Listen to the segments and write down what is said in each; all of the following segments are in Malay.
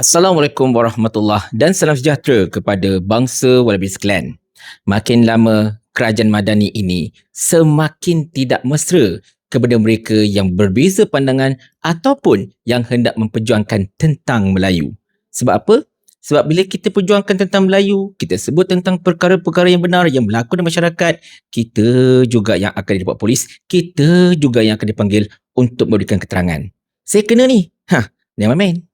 Assalamualaikum warahmatullahi dan salam sejahtera kepada bangsa Wallabies Clan. Makin lama kerajaan madani ini semakin tidak mesra kepada mereka yang berbeza pandangan ataupun yang hendak memperjuangkan tentang Melayu. Sebab apa? Sebab bila kita perjuangkan tentang Melayu, kita sebut tentang perkara-perkara yang benar yang berlaku di masyarakat, kita juga yang akan dibuat polis, kita juga yang akan dipanggil untuk memberikan keterangan. Saya kena ni. Ha, jangan main.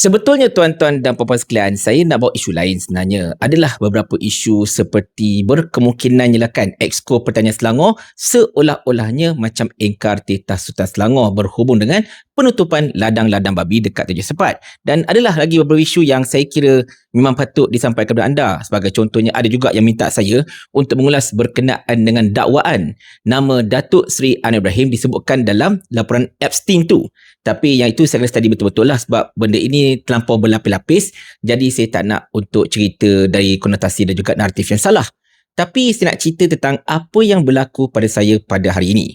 Sebetulnya tuan-tuan dan puan-puan sekalian, saya nak bawa isu lain sebenarnya. Adalah beberapa isu seperti berkemungkinannya lah kan Exco Pertanian Selangor seolah-olahnya macam engkar titah Sultan Selangor berhubung dengan penutupan ladang-ladang babi dekat Tujuh Sepat. Dan adalah lagi beberapa isu yang saya kira memang patut disampaikan kepada anda. Sebagai contohnya ada juga yang minta saya untuk mengulas berkenaan dengan dakwaan nama Datuk Seri Anwar Ibrahim disebutkan dalam laporan Epstein tu. Tapi yang itu saya kena study betul-betul lah sebab benda ini terlampau berlapis-lapis. Jadi saya tak nak untuk cerita dari konotasi dan juga naratif yang salah. Tapi saya nak cerita tentang apa yang berlaku pada saya pada hari ini.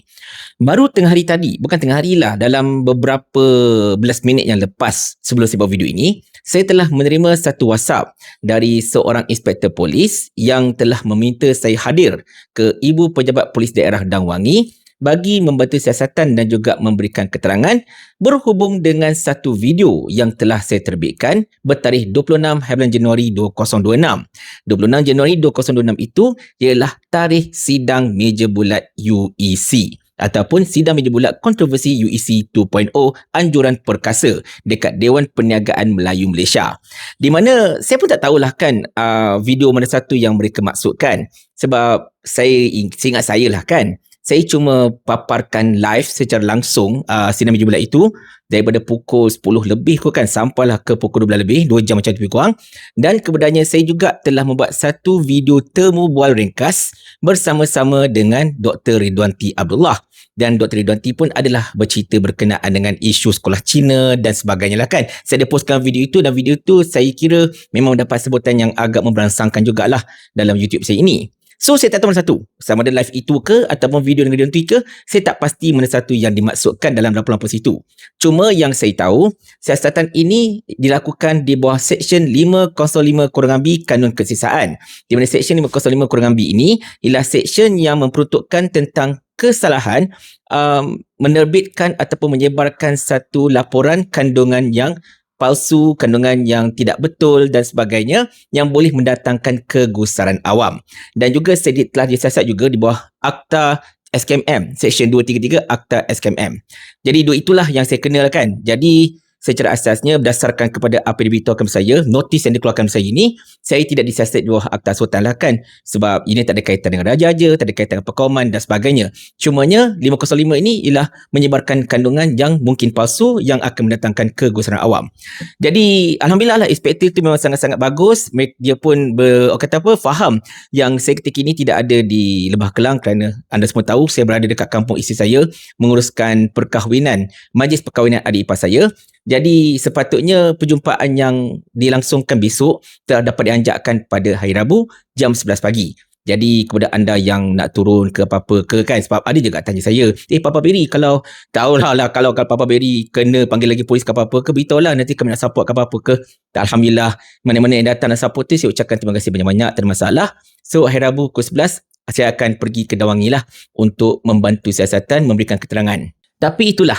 Baru tengah hari tadi, bukan tengah hari lah, dalam beberapa belas minit yang lepas sebelum saya buat video ini, saya telah menerima satu WhatsApp dari seorang inspektor polis yang telah meminta saya hadir ke Ibu Pejabat Polis Daerah Dangwangi bagi membantu siasatan dan juga memberikan keterangan berhubung dengan satu video yang telah saya terbitkan bertarikh 26 bulan Januari 2026. 26 Januari 2026 itu ialah tarikh sidang meja bulat UEC ataupun sidang meja bulat kontroversi UEC 2.0 anjuran perkasa dekat Dewan Perniagaan Melayu Malaysia. Di mana saya pun tak tahulah kan uh, video mana satu yang mereka maksudkan sebab saya ingat saya lah kan saya cuma paparkan live secara langsung uh, meja bulat itu daripada pukul 10 lebih kot kan sampailah ke pukul 12 lebih 2 jam macam lebih kurang dan kemudiannya saya juga telah membuat satu video temu bual ringkas bersama-sama dengan Dr. Ridwanti Abdullah dan Dr. Ridwanti pun adalah bercerita berkenaan dengan isu sekolah Cina dan sebagainya lah kan. Saya ada postkan video itu dan video itu saya kira memang dapat sebutan yang agak memberangsangkan jugalah dalam YouTube saya ini. So saya tak tahu mana satu. Sama ada live itu ke Ataupun video dengan Ridwanti ke Saya tak pasti mana satu yang dimaksudkan Dalam laporan polis itu Cuma yang saya tahu Siasatan ini Dilakukan di bawah Seksyen 505 kurang B Kanun Kesisaan Di mana Seksyen 505 kurang B ini Ialah seksyen yang memperuntukkan Tentang kesalahan um, Menerbitkan Ataupun menyebarkan Satu laporan kandungan yang palsu, kandungan yang tidak betul dan sebagainya yang boleh mendatangkan kegusaran awam. Dan juga saya telah disiasat juga di bawah Akta SKMM, Seksyen 233 Akta SKMM. Jadi dua itulah yang saya kenal kan. Jadi secara asasnya berdasarkan kepada apa yang diberitahukan saya, notis yang dikeluarkan saya ini, saya tidak disiasat di bawah Akta Sultan lah kan. Sebab ini tak ada kaitan dengan raja-raja, tak ada kaitan dengan perkauman dan sebagainya. Cumanya 505 ini ialah menyebarkan kandungan yang mungkin palsu yang akan mendatangkan kegusaran awam. Jadi Alhamdulillah lah inspektor itu memang sangat-sangat bagus. Dia pun ber, kata apa, faham yang saya ketika ini tidak ada di Lebah Kelang kerana anda semua tahu saya berada dekat kampung isteri saya menguruskan perkahwinan, majlis perkahwinan adik ipar saya. Jadi sepatutnya perjumpaan yang dilangsungkan besok telah dapat dianjakkan pada hari Rabu jam 11 pagi. Jadi kepada anda yang nak turun ke apa-apa ke kan sebab ada juga tanya saya, "Eh Papa Berry kalau tahulah lah kalau kalau Papa Berry kena panggil lagi polis ke apa-apa ke beritahu lah nanti kami nak support ke apa-apa ke." Alhamdulillah mana-mana yang datang nak support tu saya ucapkan terima kasih banyak-banyak tak ada masalah. So hari Rabu pukul 11 saya akan pergi ke Dawangi lah untuk membantu siasatan memberikan keterangan. Tapi itulah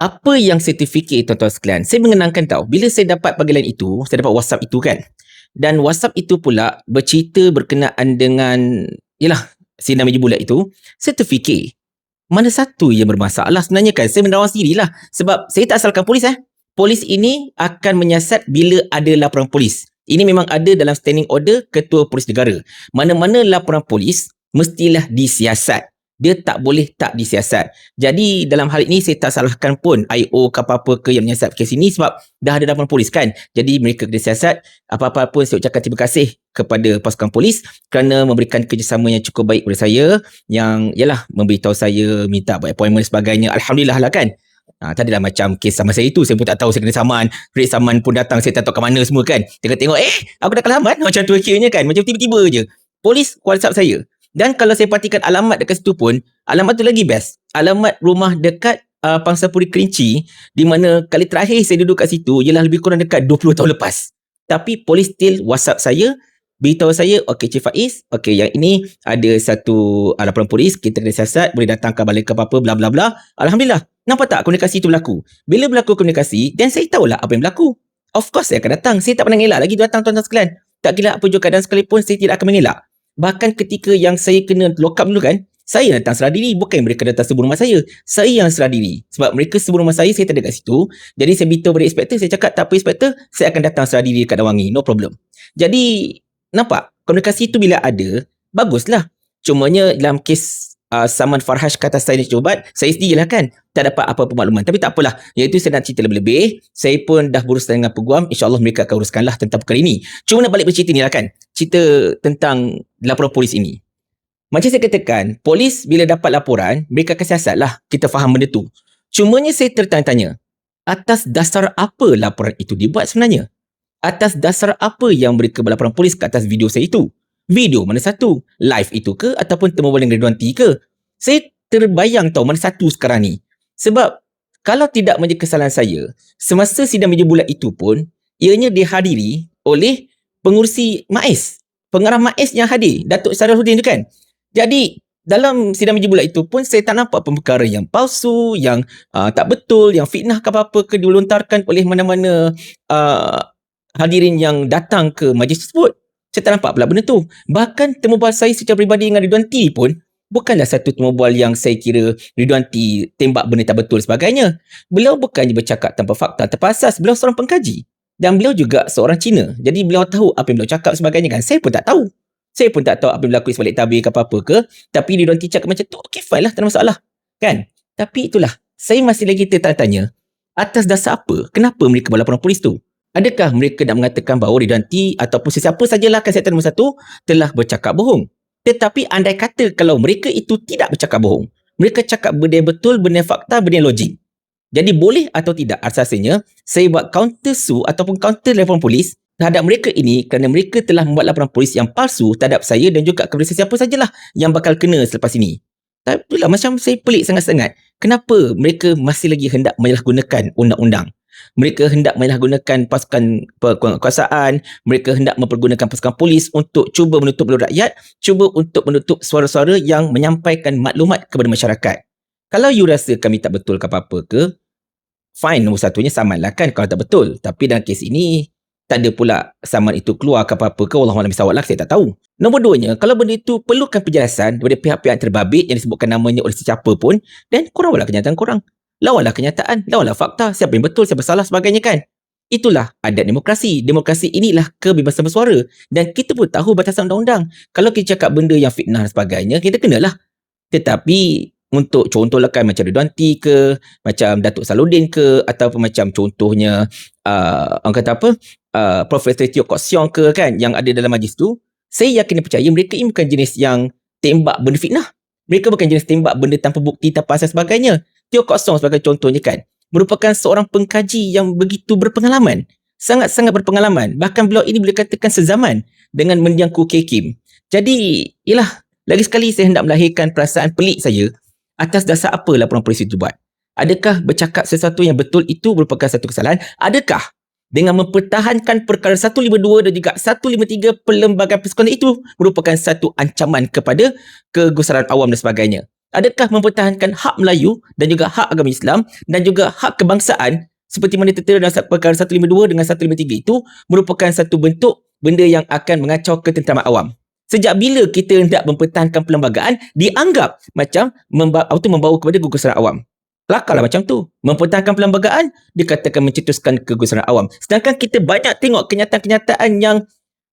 apa yang terfikir tuan-tuan sekalian, saya mengenangkan tau, bila saya dapat panggilan itu, saya dapat WhatsApp itu kan. Dan WhatsApp itu pula bercerita berkenaan dengan, yalah, sidang meja bulat itu, saya terfikir, mana satu yang bermasalah sebenarnya kan? Saya menerawang sendirilah. Sebab saya tak asalkan polis eh. Polis ini akan menyiasat bila ada laporan polis. Ini memang ada dalam standing order Ketua Polis Negara. Mana-mana laporan polis, mestilah disiasat. Dia tak boleh tak disiasat. Jadi dalam hal ini saya tak salahkan pun IO ke apa-apa ke yang menyiasat kes ini sebab dah ada laporan polis kan. Jadi mereka kena siasat. Apa-apa pun saya ucapkan terima kasih kepada pasukan polis kerana memberikan kerjasama yang cukup baik kepada saya yang yalah memberitahu saya minta buat appointment sebagainya. Alhamdulillah lah kan. Ha, tadi lah macam kes sama saya itu Saya pun tak tahu saya kena saman Rate saman pun datang Saya tak tahu ke mana semua kan Tengok-tengok Eh aku dah saman Macam tu akhirnya kan Macam tiba-tiba je Polis whatsapp saya dan kalau saya perhatikan alamat dekat situ pun, alamat tu lagi best. Alamat rumah dekat uh, Pangsapuri Kerinci, di mana kali terakhir saya duduk kat situ, ialah lebih kurang dekat 20 tahun lepas. Tapi polis still WhatsApp saya, beritahu saya, okay Cik Faiz, okay yang ini ada satu uh, laporan polis, kita kena siasat, boleh datang ke balik ke apa-apa, bla bla bla. Alhamdulillah. Nampak tak komunikasi itu berlaku? Bila berlaku komunikasi, dan saya tahulah apa yang berlaku. Of course saya akan datang. Saya tak pernah ngelak lagi datang tuan-tuan sekalian. Tak kira apa juga keadaan sekalipun, saya tidak akan mengelak. Bahkan ketika yang saya kena lock up dulu kan, saya datang serah diri, bukan mereka datang sebelum rumah saya. Saya yang serah diri. Sebab mereka sebelum rumah saya, saya tak ada kat situ. Jadi saya beritahu pada inspektor, saya cakap tak apa inspektor, saya akan datang serah diri dekat Dawangi, no problem. Jadi, nampak? Komunikasi itu bila ada, baguslah. Cumanya dalam kes uh, Saman Farhash kata saya ni cobat, saya sendirilah kan. Tak dapat apa-apa makluman. Tapi tak apalah. Iaitu saya nak cerita lebih-lebih. Saya pun dah berusaha dengan peguam. InsyaAllah mereka akan uruskanlah tentang perkara ini. Cuma nak balik bercerita ni lah kan. Cerita tentang laporan polis ini. Macam saya katakan, polis bila dapat laporan, mereka akan siasat lah. Kita faham benda tu. Cumanya saya tertanya-tanya. Atas dasar apa laporan itu dibuat sebenarnya? Atas dasar apa yang mereka berlaporan polis ke atas video saya itu? Video mana satu? Live itu ke? Ataupun temu dengan Ridwan T ke? Saya terbayang tahu mana satu sekarang ni. Sebab kalau tidak menjadi kesalahan saya, semasa sidang meja bulat itu pun, ianya dihadiri oleh pengurusi MAIS. Pengarah MAIS yang hadir, Datuk Sarafudin tu kan. Jadi, dalam sidang meja bulat itu pun saya tak nampak pemberkara yang palsu, yang uh, tak betul, yang fitnah ke apa-apa ke dilontarkan oleh mana-mana uh, hadirin yang datang ke majlis tersebut. Saya tak nampak pula benda tu. Bahkan temu bual saya secara peribadi dengan Ridwan T pun bukanlah satu temu bual yang saya kira Ridwan T tembak benda tak betul sebagainya. Beliau bukannya bercakap tanpa fakta, tanpa asas. Beliau seorang pengkaji. Dan beliau juga seorang Cina. Jadi beliau tahu apa yang beliau cakap sebagainya kan. Saya pun tak tahu. Saya pun tak tahu apa yang berlaku sebalik tabir ke apa-apa ke. Tapi Ridwan T cakap macam tu, okay fine lah, tak ada masalah. Kan? Tapi itulah, saya masih lagi tertanya-tanya, atas dasar apa, kenapa mereka buat laporan polis tu? Adakah mereka nak mengatakan bahawa Ridwan T ataupun sesiapa sajalah kesihatan nombor satu telah bercakap bohong? Tetapi andai kata kalau mereka itu tidak bercakap bohong, mereka cakap benda yang betul, benda yang fakta, benda yang logik. Jadi boleh atau tidak asasnya saya buat counter sue ataupun counter laporan polis terhadap mereka ini kerana mereka telah membuat laporan polis yang palsu terhadap saya dan juga kepada sesiapa sajalah yang bakal kena selepas ini. Tapi lah macam saya pelik sangat-sangat. Kenapa mereka masih lagi hendak menyalahgunakan undang-undang? Mereka hendak menyalahgunakan pasukan kekuasaan, mereka hendak mempergunakan pasukan polis untuk cuba menutup mulut rakyat, cuba untuk menutup suara-suara yang menyampaikan maklumat kepada masyarakat. Kalau you rasa kami tak betul ke apa-apa ke, fine nombor satunya saman lah kan kalau tak betul. Tapi dalam kes ini, tak ada pula saman itu keluar ke apa-apa ke, Allah Alam misawak lah, saya tak tahu. Nombor duanya, kalau benda itu perlukan penjelasan daripada pihak-pihak terbabit yang disebutkan namanya oleh sesiapa pun, dan korang buatlah kenyataan korang. Lawanlah kenyataan, lawanlah fakta, siapa yang betul, siapa salah sebagainya kan. Itulah adat demokrasi. Demokrasi inilah kebebasan bersuara. Dan kita pun tahu batasan undang-undang. Kalau kita cakap benda yang fitnah dan sebagainya, kita kenalah. Tetapi untuk contohlah kan macam Ridwan T ke, macam Datuk Saludin ke, ataupun macam contohnya, uh, orang kata apa, uh, Profesor Tio Kok Siong ke kan, yang ada dalam majlis tu, saya yakin dan percaya mereka ini bukan jenis yang tembak benda fitnah. Mereka bukan jenis tembak benda tanpa bukti, tanpa asas sebagainya. Tio Kok Siong sebagai contohnya kan, merupakan seorang pengkaji yang begitu berpengalaman. Sangat-sangat berpengalaman. Bahkan beliau ini boleh katakan sezaman dengan mendiang Ku. Kim. Jadi, ialah, lagi sekali saya hendak melahirkan perasaan pelik saya atas dasar apa laporan polis itu buat. Adakah bercakap sesuatu yang betul itu merupakan satu kesalahan? Adakah dengan mempertahankan perkara 152 dan juga 153 perlembagaan persekutuan itu merupakan satu ancaman kepada kegusaran awam dan sebagainya? Adakah mempertahankan hak Melayu dan juga hak agama Islam dan juga hak kebangsaan seperti mana tertera dalam perkara 152 dengan 153 itu merupakan satu bentuk benda yang akan mengacau ketenteraman awam? Sejak bila kita hendak mempertahankan perlembagaan dianggap macam membawa, itu membawa kepada kegusaran awam. Lakarlah macam tu. Mempertahankan perlembagaan dikatakan mencetuskan kegusaran awam. Sedangkan kita banyak tengok kenyataan-kenyataan yang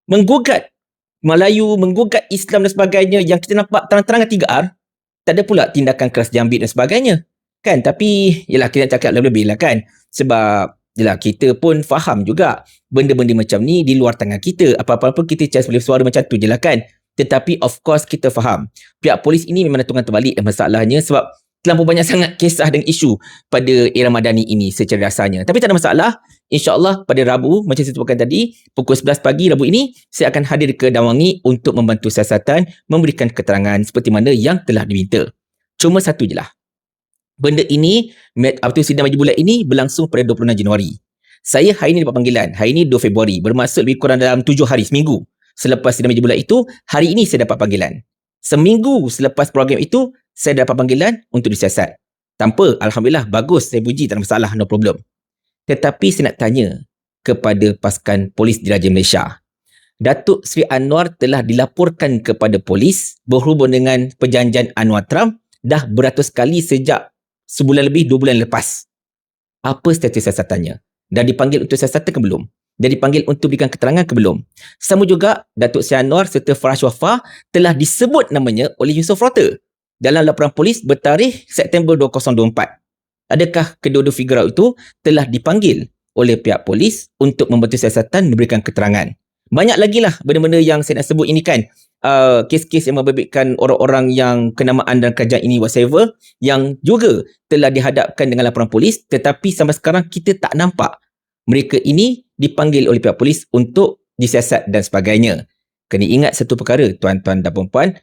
menggugat Melayu, menggugat Islam dan sebagainya yang kita nampak terang-terangan 3R tak ada pula tindakan keras jambit dan sebagainya. Kan? Tapi, yelah kita cakap lebih-lebih lah kan. Sebab, yelah kita pun faham juga benda-benda macam ni di luar tangan kita. Apa-apa pun kita cas boleh suara macam tu je lah kan. Tetapi of course kita faham. Pihak polis ini memang datangkan terbalik dan masalahnya sebab terlampau banyak sangat kisah dan isu pada era Madani ini secara rasanya. Tapi tak ada masalah. InsyaAllah pada Rabu, macam saya sebutkan tadi, pukul 11 pagi Rabu ini, saya akan hadir ke Dawangi untuk membantu siasatan memberikan keterangan seperti mana yang telah diminta. Cuma satu je lah. Benda ini, apa tu sidang majlis bulat ini berlangsung pada 26 Januari. Saya hari ini dapat panggilan. Hari ini 2 Februari. Bermaksud lebih kurang dalam 7 hari, seminggu. Selepas sidang majlis bulat itu, hari ini saya dapat panggilan. Seminggu selepas program itu, saya dapat panggilan untuk disiasat. Tanpa, Alhamdulillah, bagus. Saya puji, tak ada masalah, no problem. Tetapi saya nak tanya kepada pasukan polis Diraja Malaysia. Datuk Sri Anwar telah dilaporkan kepada polis berhubung dengan perjanjian Anwar Trump dah beratus kali sejak sebulan lebih, dua bulan lepas. Apa status siasatannya? Dah dipanggil untuk siasatan ke belum? Dah dipanggil untuk berikan keterangan ke belum? Sama juga, Datuk Sri Anwar serta Farah Wafa telah disebut namanya oleh Yusof Rota dalam laporan polis bertarikh September 2024. Adakah kedua-dua figura itu telah dipanggil oleh pihak polis untuk membantu siasatan memberikan keterangan? Banyak lagi lah benda-benda yang saya nak sebut ini kan. Uh, kes-kes yang membebitkan orang-orang yang kenamaan dan kerajaan ini whatsoever yang juga telah dihadapkan dengan laporan polis tetapi sampai sekarang kita tak nampak mereka ini dipanggil oleh pihak polis untuk disiasat dan sebagainya. Kena ingat satu perkara tuan-tuan dan puan-puan,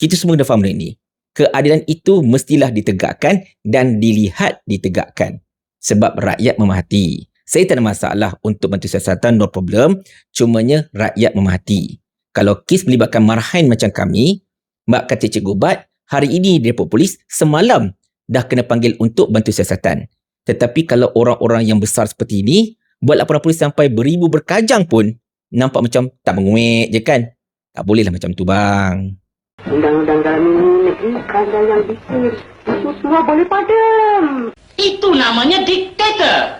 kita semua dah faham benda ini. Keadilan itu mestilah ditegakkan dan dilihat ditegakkan. Sebab rakyat memahati. Saya tak ada masalah untuk bantu siasatan, no problem. Cumanya rakyat memahati. Kalau kes melibatkan marahan macam kami, Mak kata Cikgu Bat, hari ini di Depot Polis semalam dah kena panggil untuk bantu siasatan. Tetapi kalau orang-orang yang besar seperti ini, buat laporan polis sampai beribu berkajang pun, nampak macam tak menguik je kan? Tak bolehlah macam tu bang. Undang-undang dalam ini negeri kerajaan yang bikin. Itu semua boleh padam. Itu namanya diktator.